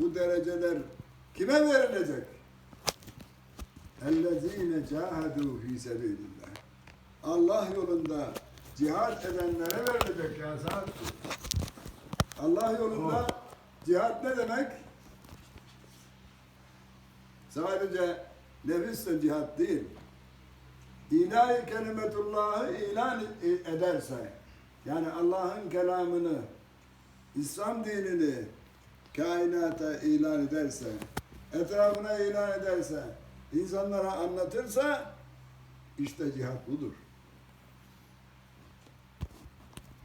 bu dereceler kime verilecek? اَلَّذ۪ينَ جَاهَدُوا ف۪ي سَب۪يلِ اللّٰهِ Allah yolunda cihat edenlere verilecek ya saat. Allah yolunda cihat ne demek? Sadece nefisle cihat değil. İlahi kelimetullahı ilan ederse, yani Allah'ın kelamını, İslam dinini kainata ilan ederse, etrafına ilan ederse, insanlara anlatırsa, işte cihat budur.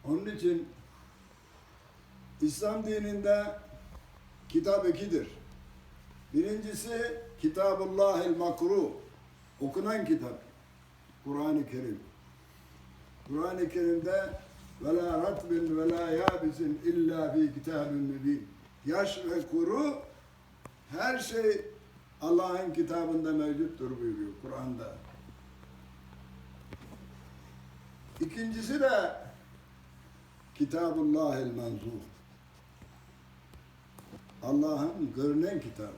Onun için İslam dininde kitap ikidir. Birincisi Kitabullahil makru, okunan kitap. Kur'an-ı Kerim. Kur'an-ı Kerim'de ve la ratbin ve la yabisin illa fi kitabin mübin. Yaş ve kuru her şey Allah'ın kitabında mevcuttur buyuruyor Kur'an'da. İkincisi de Kitabullahil manzur. Allah'ın görünen kitabı.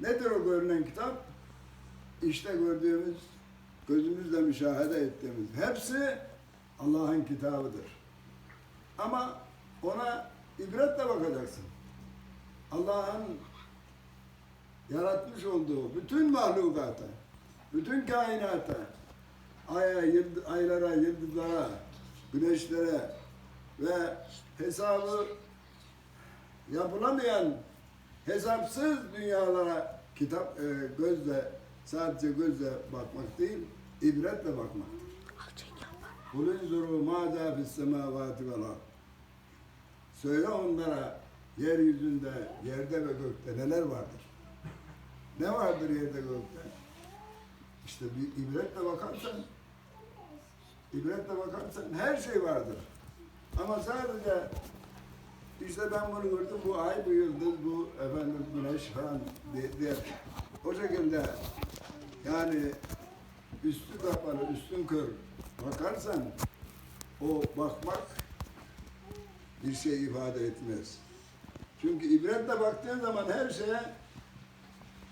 Nedir o görünen kitap? İşte gördüğümüz, gözümüzle müşahede ettiğimiz hepsi Allah'ın kitabıdır. Ama ona ibretle bakacaksın. Allah'ın yaratmış olduğu bütün mahlukata, bütün kainata, aya, yıld- aylara, yıldızlara, güneşlere ve hesabı yapılamayan hesapsız dünyalara kitap e, gözle sadece gözle bakmak değil, ibretle bakmaktır. Kul inzuru mâzâ fis semâvâti vel. Söyle onlara yeryüzünde, yerde ve gökte neler vardır? Ne vardır yerde gökte? İşte bir ibretle bakarsan, ibretle bakarsan her şey vardır. Ama sadece işte ben bunu gördüm, bu ay, bu yıldız, bu efendim güneş falan diye, o şekilde yani üstü kapalı, üstün kör bakarsan o bakmak bir şey ifade etmez. Çünkü ibretle baktığın zaman her şeye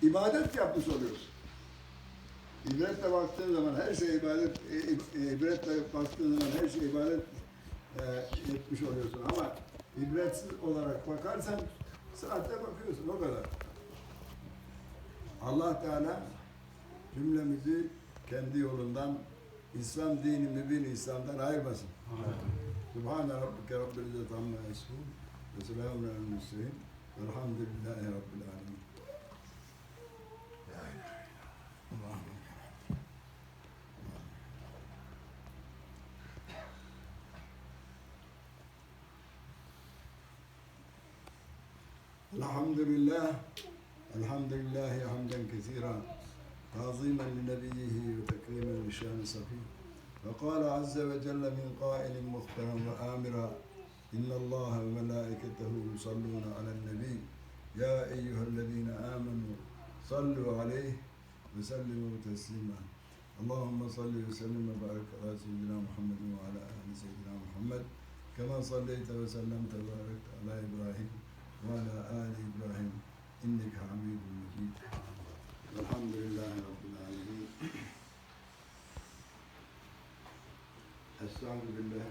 ibadet yapmış oluyorsun. İbretle baktığın zaman her şey ibadet, e, e, ibretle baktığın zaman her şey ibadet e, etmiş oluyorsun. Ama ibretsiz olarak bakarsan saatte bakıyorsun o kadar. Allah Teala cümlemizi kendi yolundan İslam dini mübin İslam'dan ayırmasın. Subhane rabbike rabbil izzeti amma yasifun selamun alel murselin velhamdülillahi rabbil alemin. Allah'ım. الحمد لله الحمد لله حمدا كثيرا تعظيما لنبيه وتكريما لشان صفيه وقال عز وجل من قائل مخبرا وآمرا إن الله وملائكته يصلون على النبي. يا أيها الذين آمنوا صلوا عليه وسلموا تسليما. اللهم صل وسلم وبارك على سيدنا محمد وعلى آل سيدنا محمد كما صليت وسلمت وباركت على إبراهيم وعلى آل إبراهيم. إنك حميد مجيد. والحمد لله رب العالمين. أستعوذ بالله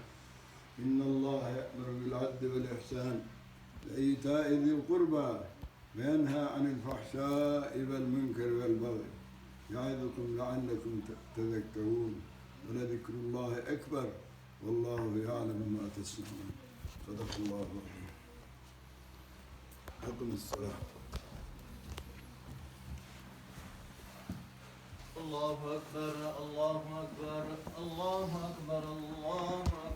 إن الله يأمر بالعدل والإحسان وإيتاء ذي القربى وينهى عن الفحشاء والمنكر والبغي يعظكم لعلكم تذكرون ولذكر الله أكبر والله يعلم ما تصنعون صدق الله العظيم. أقم الصلاة الله أكبر الله أكبر الله أكبر الله أكبر.